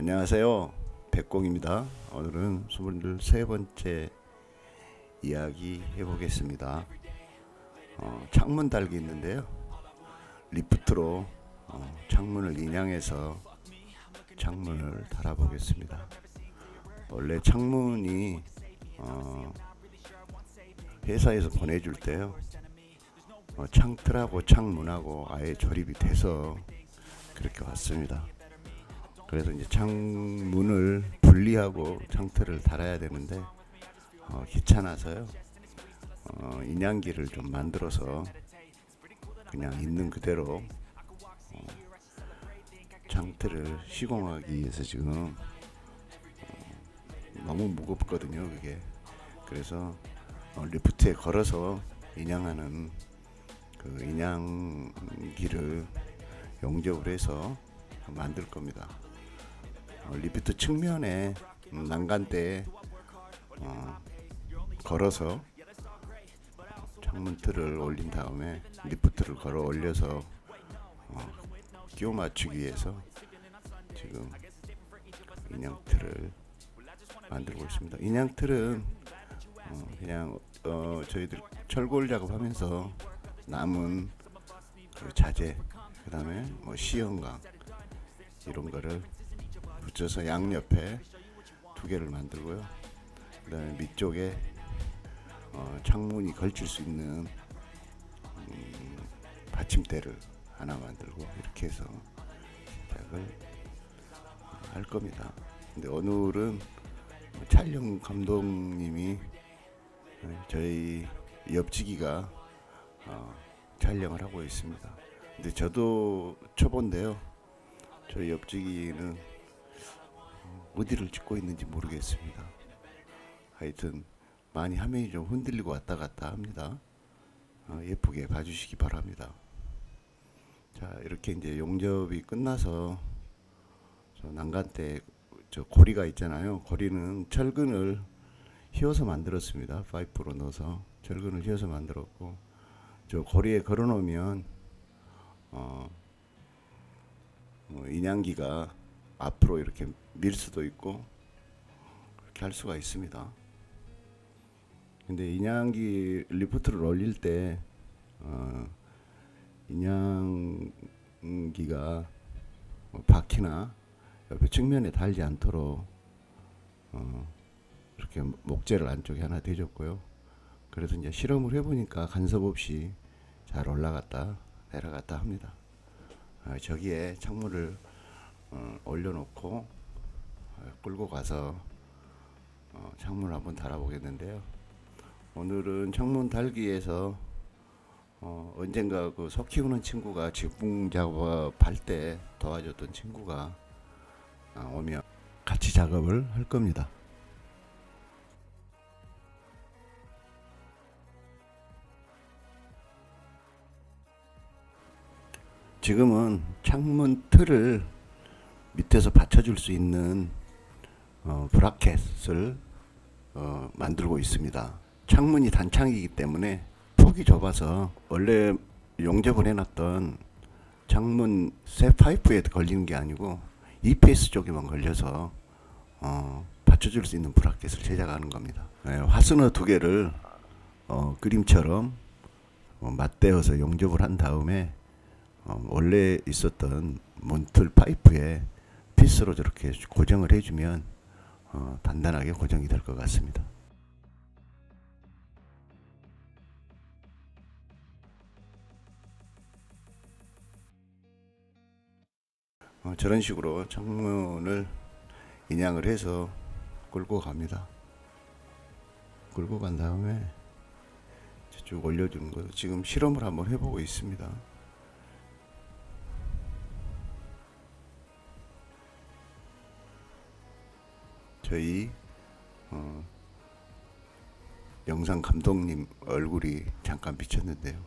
안녕하세요. 백공입니다. 오늘은 23번째 이야기 해보겠습니다. 어, 창문 달기 있는데요. 리프트로 어, 창문을 인양해서 창문을 달아보겠습니다. 원래 창문이 어, 회사에서 보내줄 때요. 어, 창틀하고 창문하고 아예 조립이 돼서 그렇게 왔습니다. 그래서 이제 창문을 분리하고 창틀을 달아야 되는데 어, 귀찮아서요. 어, 인양기를 좀 만들어서 그냥 있는 그대로 어, 창틀을 시공하기 위해서 지금 어, 너무 무겁거든요, 그게. 그래서 어, 리프트에 걸어서 인양하는 그 인양기를 용접을 해서 만들 겁니다. 어, 리프트 측면에 음, 난간대에 어, 걸어서 어, 창문 틀을 올린 다음에 리프트를 걸어 올려서 어, 끼워 맞추기 위해서 지금 인양 틀을 만들고 있습니다. 인양 틀은 어, 그냥 어, 저희들 철골 작업하면서 남은 그 자재 그 다음에 뭐 시형강 이런 거를 붙여서 양옆에 두 개를 만들고요. 그 다음에 밑쪽에 어, 창문이 걸칠 수 있는 음, 받침대를 하나 만들고 이렇게 해서 시작을 할 겁니다. 근데 오늘은 촬영 감독님이 어, 저희 옆지기가 어, 촬영을 하고 있습니다. 근데 저도 초보인데요. 저희 옆지기는 어디를 찍고 있는지 모르겠습니다. 하여튼 많이 화면이 좀 흔들리고 왔다 갔다 합니다. 어, 예쁘게 봐주시기 바랍니다. 자 이렇게 이제 용접이 끝나서 저 난간대 저 고리가 있잖아요. 고리는 철근을 휘어서 만들었습니다. 파이프로 넣어서 철근을 휘어서 만들었고 저 고리에 걸어놓으면 어, 뭐 인양기가 앞으로 이렇게 밀 수도 있고 그렇게 할 수가 있습니다. 근데 인양기 리프트를 올릴 때 어, 인양기가 뭐 바퀴나 옆에 측면에 달지 않도록 어, 이렇게 목재를 안쪽에 하나 대줬고요. 그래서 이제 실험을 해보니까 간섭 없이 잘 올라갔다 내려갔다 합니다. 아, 저기에 창문을 어, 올려놓고 어, 끌고 가서 어, 창문을 한번 달아보겠는데요. 오늘은 창문 달기에서 어, 언젠가 그소 키우는 친구가 직분 작업할 때 도와줬던 친구가 아, 오면 같이 작업을 할 겁니다. 지금은 창문 틀을 밑에서 받쳐줄 수 있는 어, 브라켓을 어, 만들고 있습니다. 창문이 단창이기 때문에 폭이 좁아서 원래 용접을 해놨던 창문 새 파이프에 걸리는 게 아니고 EPS 쪽에만 걸려서 어, 받쳐줄 수 있는 브라켓을 제작하는 겁니다. 네, 화스너 두 개를 어, 그림처럼 어, 맞대어서 용접을 한 다음에 어, 원래 있었던 몬틀 파이프에 피스로 저렇게 고정을 해주면 어, 단단하게 고정이 될 것 같습니다. 어, 저런 식으로 창문을 인양을 해서 끌고 갑니다. 끌고 간 다음에 쭉 올려주는 거 지금 실험을 한번 해보고 있습니다. 저희 어, 영상 감독님 얼굴이 잠깐 비쳤는데요.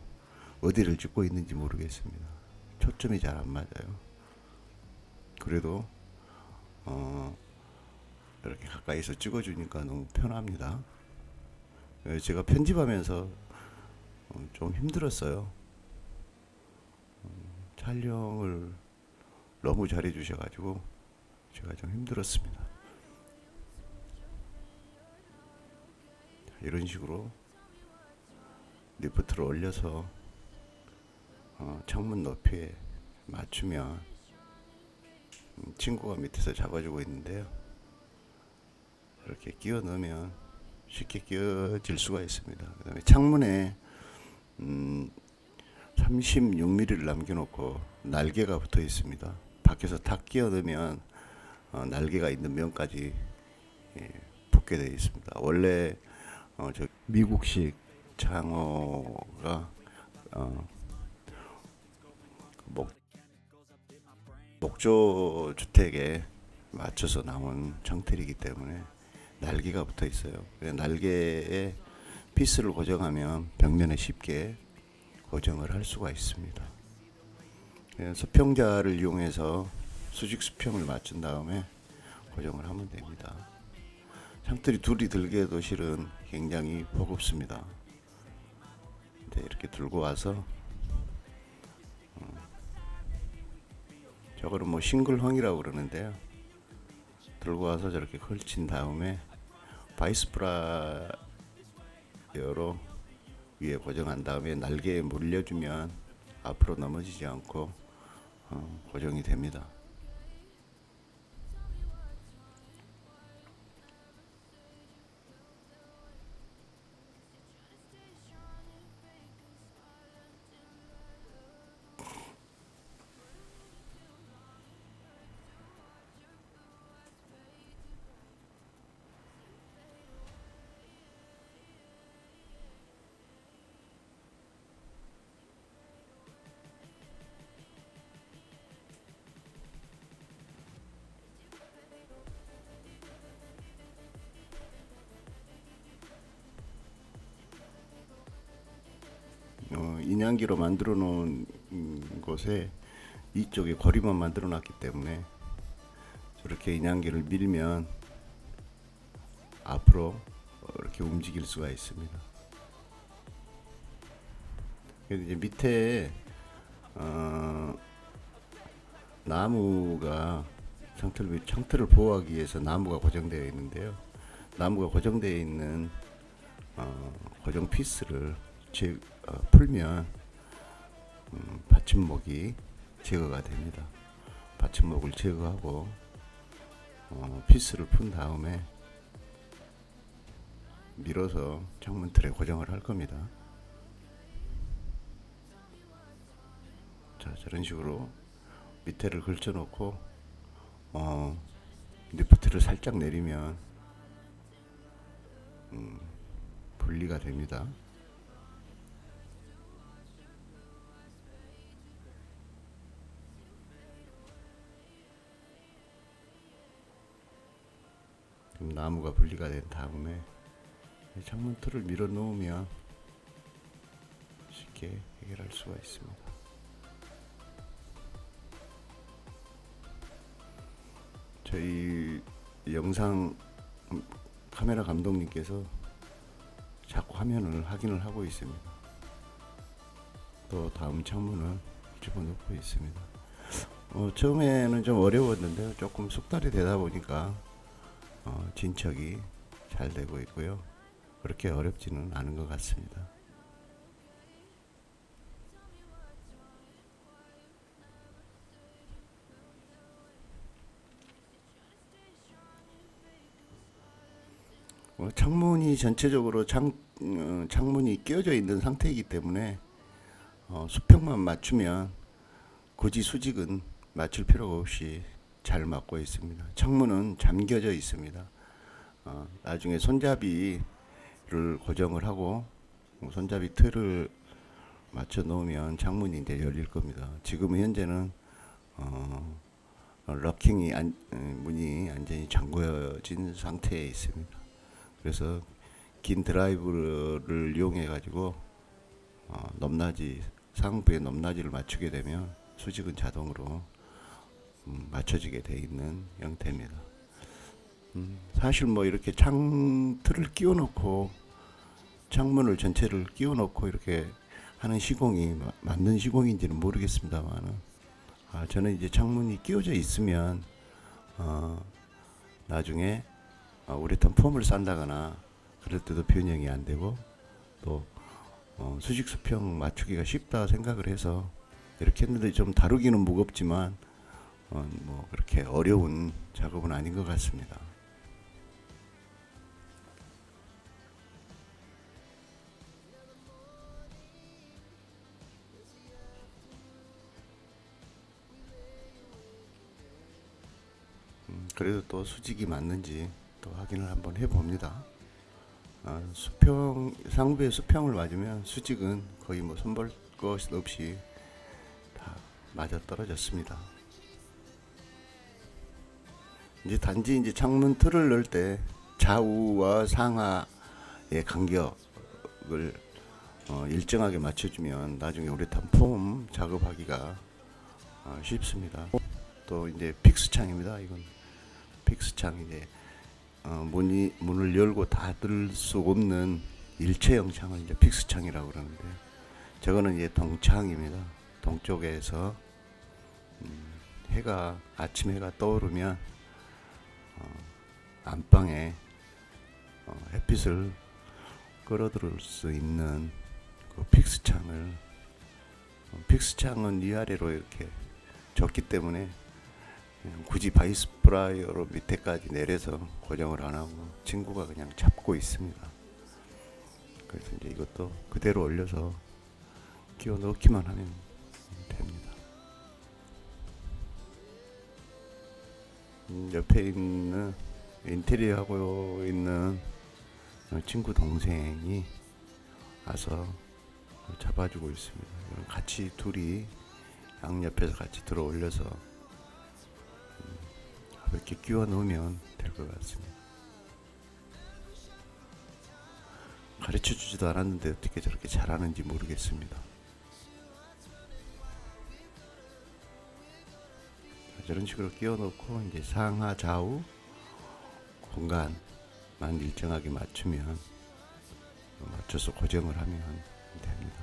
어디를 찍고 있는지 모르겠습니다. 초점이 잘 안 맞아요. 그래도 어, 이렇게 가까이서 찍어주니까 너무 편합니다. 예, 제가 편집하면서 어, 좀 힘들었어요. 음, 촬영을 너무 잘해주셔가지고 제가 좀 힘들었습니다. 이런 식으로 리프트를 올려서 어, 창문 높이에 맞추면 음, 친구가 밑에서 잡아주고 있는데요. 이렇게 끼워 넣으면 쉽게 끼워질 수가 있습니다. 그 다음에 창문에 음, 36mm를 남겨놓고 날개가 붙어 있습니다. 밖에서 탁 끼워 넣으면 어, 날개가 있는 면까지 예, 붙게 되어 있습니다. 원래 어, 저 미국식 장어가 어, 목 목조 주택에 맞춰서 나온 창틀이기 때문에 날개가 붙어 있어요. 날개에 피스를 고정하면 벽면에 쉽게 고정을 할 수가 있습니다. 수평자를 이용해서 수직 수평을 맞춘 다음에 고정을 하면 됩니다. 창틀이 둘이 들기에도 실은 굉장히 버겁습니다. 네, 이렇게 들고 와서 저거는 뭐 싱글헝이라고 그러는데요. 들고 와서 저렇게 걸친 다음에 바이스프라이어로 위에 고정한 다음에 날개에 물려주면 앞으로 넘어지지 않고 어, 고정이 됩니다. 어, 인양기로 만들어 놓은 음, 곳에 이쪽에 거리만 만들어 놨기 때문에 저렇게 인양기를 밀면 앞으로 어, 이렇게 움직일 수가 있습니다. 이제 밑에 어, 나무가 창틀 위- 창틀을 보호하기 위해서 나무가 고정되어 있는데요. 나무가 고정되어 있는 어, 고정 피스를 제, 어, 풀면 음, 받침목이 제거가 됩니다. 받침목을 제거하고 어, 피스를 푼 다음에 밀어서 창문 틀에 고정을 할 겁니다. 자 저런 식으로 밑에를 걸쳐 놓고 어, 리프트를 살짝 내리면 음, 분리가 됩니다. 그럼 나무가 분리가 된 다음에 이 창문 틀을 밀어 놓으면 쉽게 해결할 수가 있습니다. 저희 영상 음, 카메라 감독님께서 자꾸 화면을 확인을 하고 있습니다. 또 다음 창문을 집어넣고 있습니다. 어, 처음에는 좀 어려웠는데 조금 숙달이 되다 보니까 어, 진척이 잘 되고 있고요. 그렇게 어렵지는 않은 것 같습니다. 어, 창문이 전체적으로 창, 어, 창문이 끼어져 있는 상태이기 때문에 어, 수평만 맞추면 굳이 수직은 맞출 필요가 없이 잘 맞고 있습니다. 창문은 잠겨져 있습니다. 어, 나중에 손잡이를 고정을 하고 어, 손잡이 틀을 맞춰 놓으면 창문이 이제 열릴 겁니다. 지금 현재는 어, 어, 럭킹이 안, 어, 문이 완전히 잠궈진 상태에 있습니다. 그래서 긴 드라이브를 이용해 가지고 어, 넘나지 상부의 넘나지를 맞추게 되면 수직은 자동으로 음, 맞춰지게 돼 있는 형태입니다. 음, 사실 뭐 이렇게 창틀을 끼워놓고 창문을 전체를 끼워놓고 이렇게 하는 시공이 마- 맞는 시공인지는 모르겠습니다만은 아, 저는 이제 창문이 끼워져 있으면 어, 나중에 어, 우레탄 폼을 싼다거나 그럴 때도 변형이 안 되고 또 어, 수직 수평 맞추기가 쉽다 생각을 해서 이렇게 했는데 좀 다루기는 무겁지만 어, 뭐 그렇게 어려운 작업은 아닌 것 같습니다. 음, 그래도 또 수직이 맞는지 또 확인을 한번 해봅니다. 아, 수평 상부의 수평을 맞으면 수직은 거의 뭐 손볼 것 없이 다 맞아 떨어졌습니다. 이제 단지 이제 창문 틀을 넣을 때 좌우와 상하의 간격을 어, 일정하게 맞춰주면 나중에 우레탄 폼 작업하기가 어, 쉽습니다. 또 이제 픽스 창입니다. 이건 픽스 창 이제 어, 문이 문을 열고 닫을 수 없는 일체형 창을 이제 픽스 창이라고 그러는데 저거는 이제 동창입니다. 동쪽에서 음, 해가 아침 해가 떠오르면 어, 안방에 어, 햇빛을 끌어들일 수 있는 그 픽스 창을 어, 픽스 창은 위아래로 이렇게 졌기 때문에 굳이 바이스 프라이어로 밑에까지 내려서 고정을 안 하고 친구가 그냥 잡고 있습니다. 그래서 이제 이것도 그대로 올려서 끼워 넣기만 하면 됩니다. 음, 옆에 있는 인테리어 하고 있는 어, 친구 동생이 와서 잡아주고 있습니다. 같이 둘이 양옆에서 같이 들어 올려서 이렇게 끼워 넣으면 될 것 같습니다. 가르쳐 주지도 않았는데 어떻게 저렇게 잘하는지 모르겠습니다. 저런 식으로 끼워 넣고 이제 상하 좌우 공간만 일정하게 맞추면 맞춰서 고정을 하면 됩니다.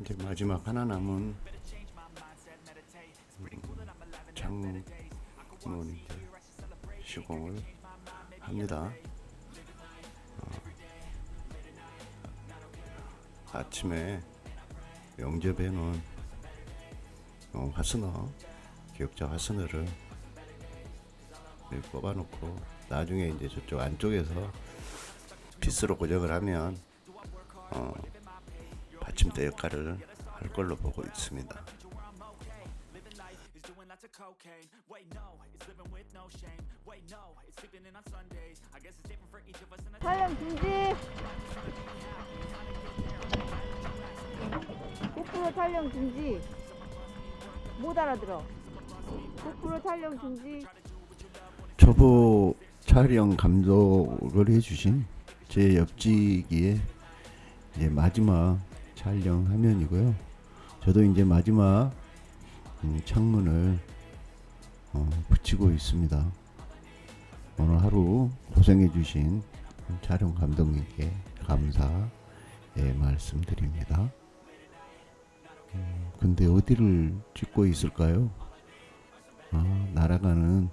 이제 마지막 하나 남은 창문 이제 시공을 합니다. 어, 아침에 영접해 놓은 어, 화스너 기역자 화스너를 뽑아놓고 나중에 이제 저쪽 안쪽에서 피스로 고정을 하면 어, 받침대 역할을 할 걸로 보고 있습니다. 촬영 중지. 고프로 촬영 중지. 못 알아들어. 고프로 촬영 중지. 초보 촬영 감독을 해주신 제 옆지기의 이제 마지막 촬영 화면이고요. 저도 이제 마지막 음, 창문을 어, 붙이고 있습니다. 오늘 하루 고생해주신 촬영 감독님께 감사의 말씀드립니다. 음, 근데 어디를 찍고 있을까요? 아, 날아가는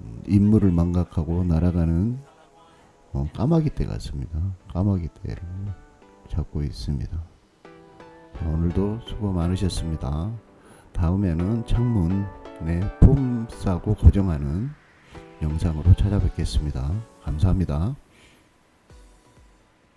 음, 인물을 망각하고 날아가는 어, 까마귀 떼 같습니다. 까마귀 떼를 잡고 있습니다. 자, 오늘도 수고 많으셨습니다. 다음에는 창문에 폼 싸고 고정하는 영상으로 찾아뵙겠습니다. 감사합니다.